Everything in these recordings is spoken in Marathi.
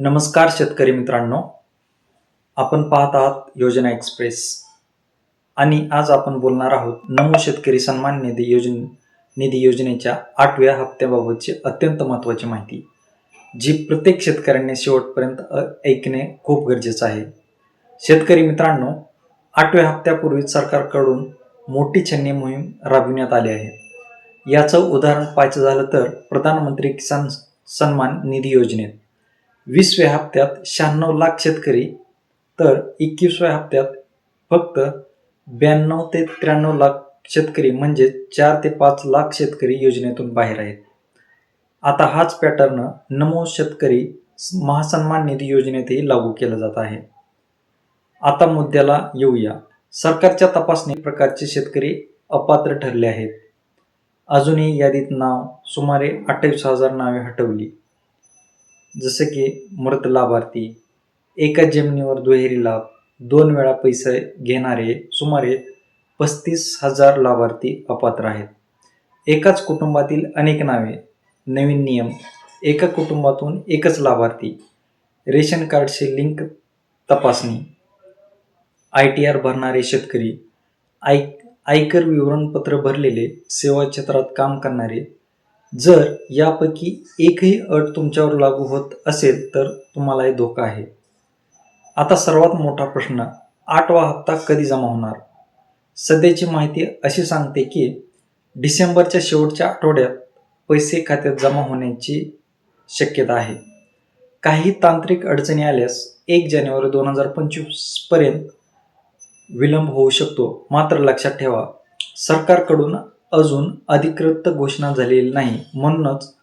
नमस्कार शेतकरी मित्रांनो. आपण पाहत आहात योजना एक्सप्रेस. आणि आज आपण बोलणार आहोत नमो शेतकरी सन्मान निधी योजने निधी योजनेच्या आठव्या हप्त्याबाबतची अत्यंत महत्त्वाची माहिती. जी प्रत्येक शेतकऱ्याने शेवटपर्यंत ऐकणे खूप गरजेचं आहे. शेतकरी मित्रांनो आठव्या हप्त्यापूर्वीच सरकारकडून मोठी छन्नी मोहीम राबविण्यात आली आहे. याचं उदाहरण पाहायचं झालं तर प्रधानमंत्री किसान सन्मान निधी योजनेत. वीसव्या हप्त्यात शहाण्णव लाख शेतकरी तर एकवीसव्या हप्त्यात फक्त ब्याण्णव ते त्र्याण्णव लाख शेतकरी म्हणजे चार ते पाच लाख शेतकरी योजनेतून बाहेर आहेत. आता हाच पॅटर्न नमो शेतकरी महासन्मान निधी योजनेतही लागू केला जात आहे. आता मुद्द्याला येऊया. सरकारच्या तपासणी प्रकारचे शेतकरी अपात्र ठरले आहेत. अजूनही यादीत नाव सुमारे अठ्ठावीस हजार नावे हटवली. जसं की मृत लाभार्थी एकाच जमिनीवर दुहेरी लाभ दोन वेळा पैसे घेणारे सुमारे पस्तीस हजार लाभार्थी अपात्र आहेत. एकाच कुटुंबातील अनेक नावे नवीन नियम एका कुटुंबातून एकच लाभार्थी रेशन कार्डशी लिंक तपासणी आय टी आर भरणारे शेतकरी आय आयकर विवरणपत्र भरलेले सेवा क्षेत्रात काम करणारे जर यापैकी एकही अट तुमच्यावर लागू होत असेल तर तुम्हालाही धोका आहे. आता सर्वात मोठा प्रश्न आठवा हप्ता कधी जमा होणार? सध्याची माहिती अशी सांगते की डिसेंबरच्या शेवटच्या आठवड्यात पैसे खात्यात जमा होण्याची शक्यता आहे. काही तांत्रिक अडचणी आल्यास एक जानेवारी दोन हजार पंचवीसपर्यंत विलंब होऊ शकतो. मात्र लक्षात ठेवा सरकारकडून अजून अधिकृत घोषणा झालेली नाही म्हणूनच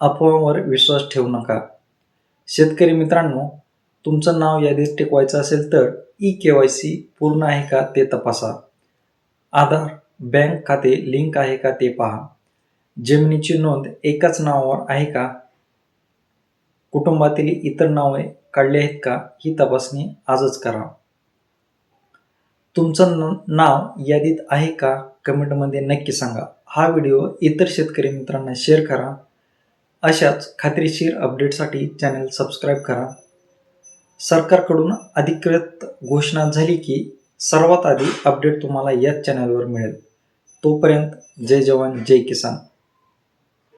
अफवांवर विश्वास ठेवू नका. शेतकरी मित्रांनो तुमचं नाव यादीत टिकवायचं असेल तर ई के वाय सी पूर्ण आहे का ते तपासा. आधार बँक खाते लिंक आहे का ते पहा. जमिनीची नोंद एकाच नावावर आहे का? कुटुंबातील इतर नावे काढली आहेत का? ही तपासणी आजच करा. तुमचं न- नाव यादीत आहे का? कमेंटमध्ये नक्की सांगा. हा व्हिडिओ इतर शेतकरी मित्रांना शेअर करा. अशाच खात्रीशीर अपडेटसाठी चॅनल सबस्क्राईब करा. सरकारकडून अधिकृत घोषणा झाली की सर्वात आधी अपडेट तुम्हाला याच चॅनलवर मिळेल. तोपर्यंत जय जवान जय किसान.